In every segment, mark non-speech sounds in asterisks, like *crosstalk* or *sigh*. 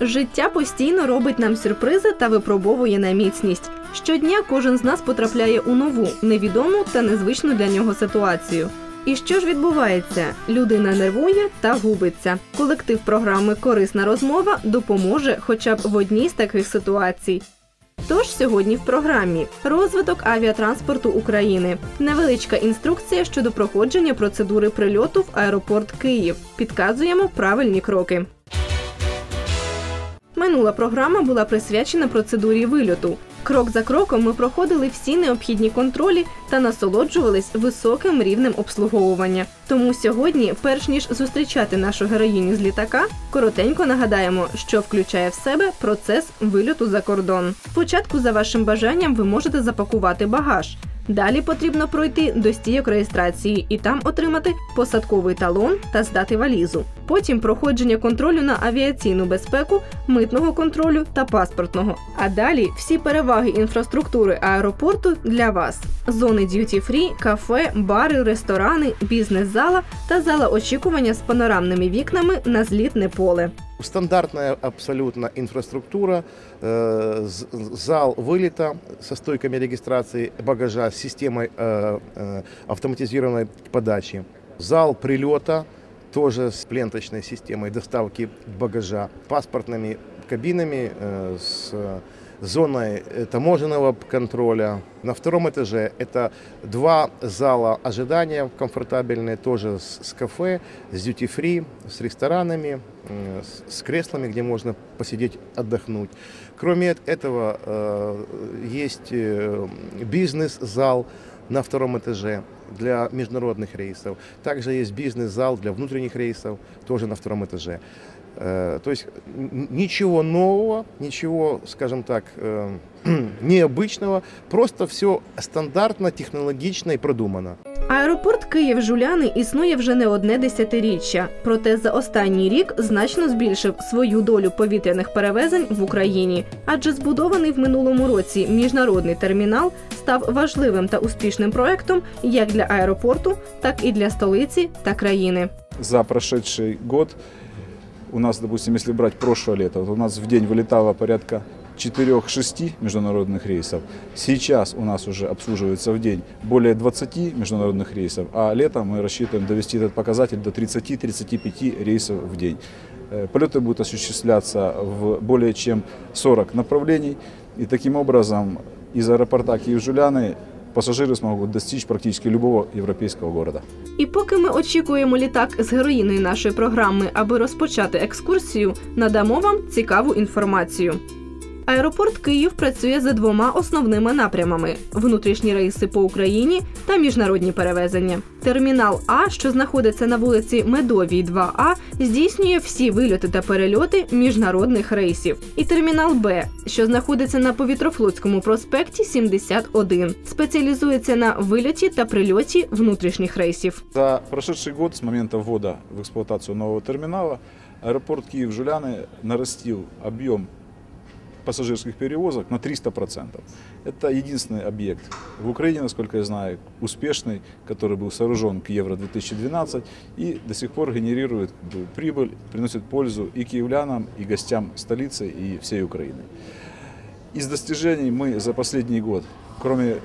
Життя постійно робить нам сюрпризи та випробовує на міцність. Щодня кожен з нас потрапляє у нову, невідому та незвичну для нього ситуацію. І що ж відбувається? Людина нервує та губиться. Колектив програми Корисна розмова допоможе хоча б в одній з таких ситуацій. Тож сьогодні в програмі розвиток авіатранспорту України, невеличка інструкція щодо проходження процедури прильоту в аеропорт Київ. Підказуємо правильні кроки. Минула програма була присвячена процедурі вильоту. Крок за кроком ми проходили всі необхідні контролі та насолоджувались високим рівнем обслуговування. Тому сьогодні, перш ніж зустрічати нашу героїню з літака, коротенько нагадаємо, що включає в себе процес вильоту за кордон. Спочатку, за вашим бажанням, ви можете запакувати багаж. Далі потрібно пройти до стійок реєстрації і там отримати посадковий талон та здати валізу. Потім проходження контролю на авіаційну безпеку, митного контролю та паспортного. А далі всі переваги інфраструктури аеропорту для вас: зони д'юті-фрі, кафе, бари, ресторани, бізнес-зала та зала очікування з панорамними вікнами на злітне поле. Стандартная абсолютно инфраструктура, э, зал вылета со стойками регистрации багажа, с системой э, э, автоматизированной подачи, зал прилета тоже с ленточной системой доставки багажа, паспортными кабинами, с зоной э, таможенного контроля. На втором этаже это два зала ожидания комфортабельные, тоже с, кафе, с duty-free, с ресторанами, с, креслами, где можно посидеть, отдохнуть. Кроме эт- этого, э, есть э, бизнес-зал на втором этаже для международных рейсов. Также есть бизнес-зал для внутренних рейсов, тоже на втором этаже. Э, То есть н- ничего нового, ничего, скажем так, э, *clears throat* необычного, просто все стандартно, технологично и продумано. Аеропорт Київ Жуляни існує вже не одне десятиріччя. Проте за останній рік значно збільшив свою долю повітряних перевезень в Україні, адже збудований в минулому році міжнародний термінал став важливим та успішним проектом як для аеропорту, так і для столиці та країни. за прошедший год у нас, допустим, если брать прошлое лето, вот у нас в день вылетало порядка 4-6 международных рейсов. Сейчас у нас уже обслуживается в день более 20 международных рейсов, а летом мы рассчитываем довести этот показатель до 30-35 рейсов в день. Э, Полеты будут осуществляться в более чем 40 направлений, и таким образом из аэропорта Киев-Жуляны пассажиры смогут достичь практически любого европейского города. І поки ми очікуємо літак з героїною нашої програми, аби розпочати екскурсію, надамо вам цікаву інформацію. Аеропорт Київ працює за двома основними напрямами: внутрішні рейси по Україні та міжнародні перевезення. Термінал А, що знаходиться на вулиці Медовій, 2А, здійснює всі вильоти та перельоти міжнародних рейсів. І термінал Б, що знаходиться на повітрофлотському проспекті 71, спеціалізується на вильоті та прильоті внутрішніх рейсів. За прошедший год с момента ввода в эксплуатацию нового терминала аэропорт Киев-Жуляны нарастил объем пассажирских перевозок на 300%. Это единственный объект в Украине, насколько я знаю, успешный, который был сооружен к Евро-2012 и до сих пор генерирует как бы, прибыль, приносит пользу и киевлянам, и гостям столицы, и всей Украины. Из достижений мы за последний год, кроме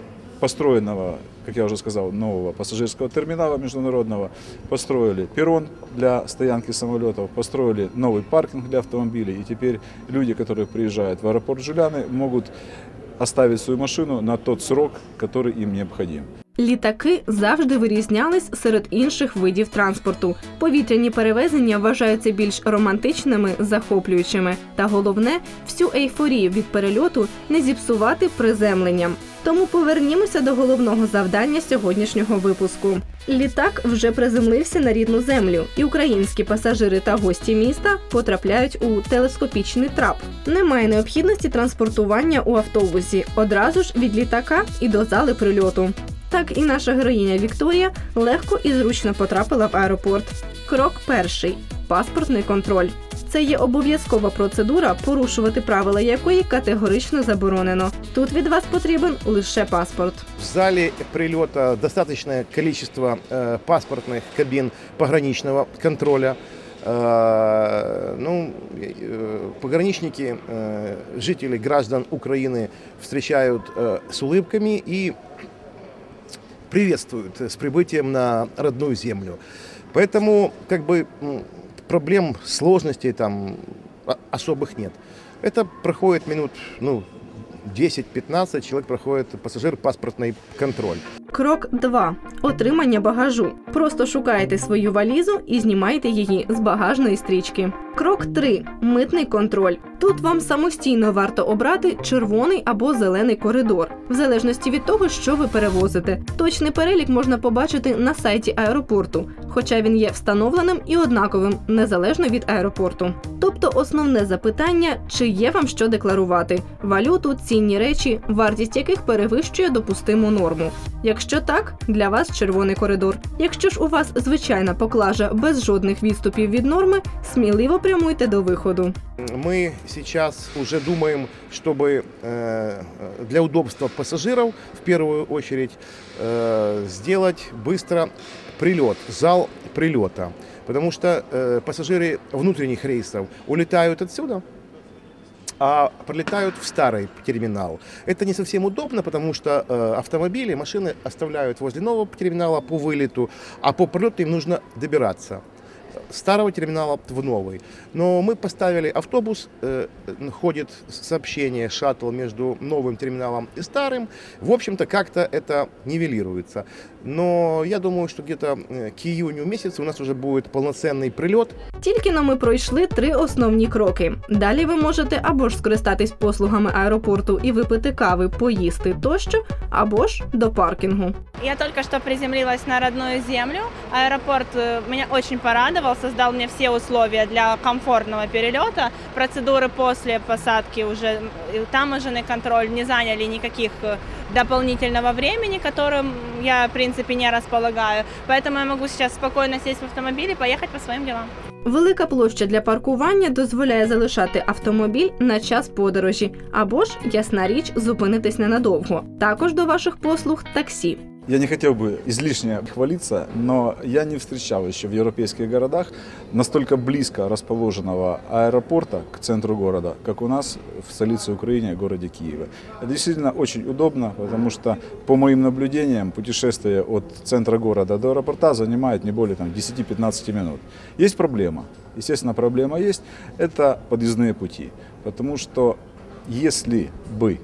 построенного, как я уже сказал, нового пассажирского терминала международного, построили перрон для стоянки самолетов, построили новый паркинг для автомобилей, и теперь люди, которые приезжают в аэропорт Жуляны, могут оставить свою машину на тот срок, который им необходим. Літаки завжди вирізнялись серед інших видів транспорту. Повітряні перевезення вважаються більш романтичними, захоплюючими. Та головне, всю ейфорію від перельоту не зіпсувати приземленням. Тому повернімося до головного завдання сьогоднішнього випуску. Літак вже приземлився на рідну землю, і українські пасажири та гості міста потрапляють у телескопічний трап. Немає необхідності транспортування у автобусі одразу ж від літака і до зали прильоту. Так і наша героїня Вікторія легко і зручно потрапила в аеропорт. Крок перший паспортний контроль. Це є обов'язкова процедура, порушувати правила якої категорично заборонено. Тут від вас потрібен лише паспорт. В зале прилета достаточное количество э, паспортных кабин пограничного контроля. Э, ну, э, пограничники, э, жители, граждан Украины встречают э, с улыбками и приветствуют с прибытием на родную землю. Поэтому как бы м, проблем, сложностей там а- особых нет. Это проходит минут ну, 10-15, человек проходит пассажир паспортный контроль. Крок 2. Отримання багажу. Просто шукаєте свою валізу і знімаєте її з багажної стрічки. Крок 3. Митний контроль. Тут вам самостійно варто обрати червоний або зелений коридор, в залежності від того, що ви перевозите. Точний перелік можна побачити на сайті аеропорту, хоча він є встановленим і однаковим незалежно від аеропорту. Тобто основне запитання, чи є вам що декларувати: валюту, цінні речі, вартість яких перевищує допустиму норму. Якщо так, для вас червоний коридор. Якщо ж у вас звичайна поклажа без жодних відступів від норми, сміливо прямуйте до виходу. Мы сейчас уже думаем, чтобы э, для удобства пассажиров в первую очередь э, сделать быстро прилет, зал прилета. Потому что э, пассажиры внутренних рейсов улетают отсюда, а прилетают в старый терминал. Это не совсем удобно, потому что э, автомобили, машины оставляют возле нового терминала по вылету, а по прилету им нужно добираться с старого терминала в новый. Но мы поставили автобус, э, ходит сообщение, шаттл между новым терминалом и старым. В общем-то, как-то это нивелируется. Но я думаю, что где-то э, к июню месяцу у нас уже будет полноценный прилет. Тільки но ми пройшли три основні кроки. Далі ви можете або ж скористатись послугами аеропорту і випити кави, поїсти тощо, або ж до паркінгу. Я только что приземлилась на родную землю. Аэропорт э, меня очень порадовал, создал мне все условия для комфортного перелета. Процедуры после посадки уже, э, таможенный контроль не заняли никаких э, дополнительного времени, которым я, в принципе, не располагаю. Поэтому я могу сейчас спокойно сесть в автомобиль и поехать по своим делам. Велика площа для паркування дозволяє залишати автомобіль на час подорожі, або ж, ясна річ, зупинитись ненадовго. Також до ваших послуг таксі. Я не хотел бы излишне хвалиться, но я не встречал еще в европейских городах настолько близко расположенного аэропорта к центру города, как у нас в столице Украины, городе Киеве. Это действительно очень удобно, потому что, по моим наблюдениям, путешествие от центра города до аэропорта занимает не более там, 10-15 минут. Есть проблема. Естественно, проблема есть. Это подъездные пути. Потому что если бы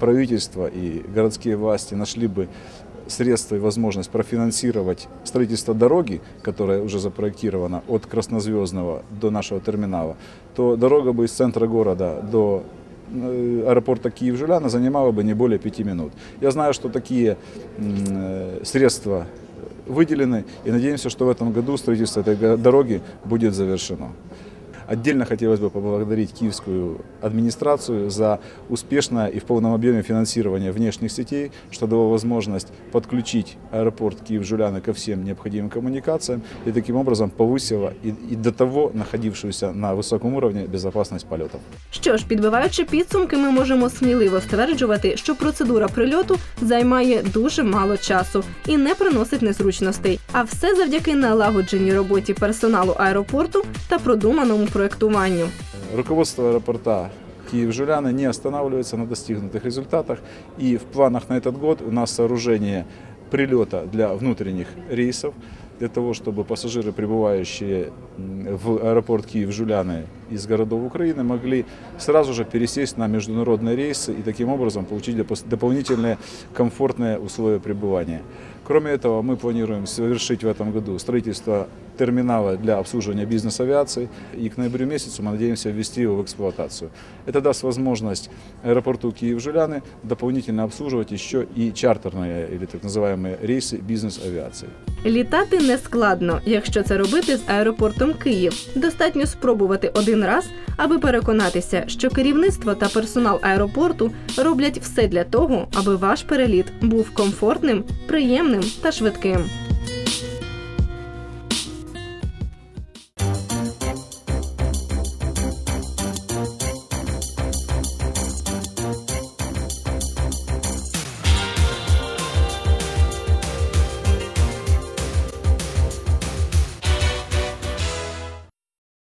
правительство и городские власти нашли бы средства и возможность профинансировать строительство дороги, которая уже запроектирована от Краснозвездного до нашего терминала, то дорога бы из центра города до э, аэропорта Киев-Жуляна занимала бы не более пяти минут. Я знаю, что такие э, средства выделены, и надеемся, что в этом году строительство этой дороги будет завершено. Отдельно хотелось бы поблагодарить киевскую администрацию за успешное и в полном объеме финансирование внешних сетей, что дало возможность подключить аэропорт Киев-Жуляны ко всем необходимым коммуникациям и таким образом повысило и, и до того находившуюся на высоком уровне безопасность полетов. Що ж, підбиваючи підсумки, ми можемо сміливо стверджувати, що процедура прильоту займає дуже мало часу і не приносить незручностей. А все завдяки налагодженій роботі персоналу аеропорту та продуманому проектуванню. Руководство аэропорта Киев-Жуляны не останавливается на достигнутых результатах. И в планах на этот год у нас сооружение прилета для внутренних рейсов, для того, чтобы пассажиры, прибывающие в аэропорт Киев-Жуляны из городов Украины, могли сразу же пересесть на международные рейсы и таким образом получить дополнительные комфортные условия пребывания. Кроме этого, мы планируем совершить в этом году строительство терминала для обслуживания бизнес-авиации, и к ноябрю месяцу мы надеемся ввести его в эксплуатацию. Это даст возможность аэропорту Киев-Жуляны дополнительно обслуживать еще и чартерные или так называемые рейсы бизнес-авиации. Літати не складно, якщо це робити з аеропортом Київ. Достатньо спробувати один раз, аби переконатися, що керівництво та персонал аеропорту роблять все для того, аби ваш переліт був комфортним, приємним та швидким.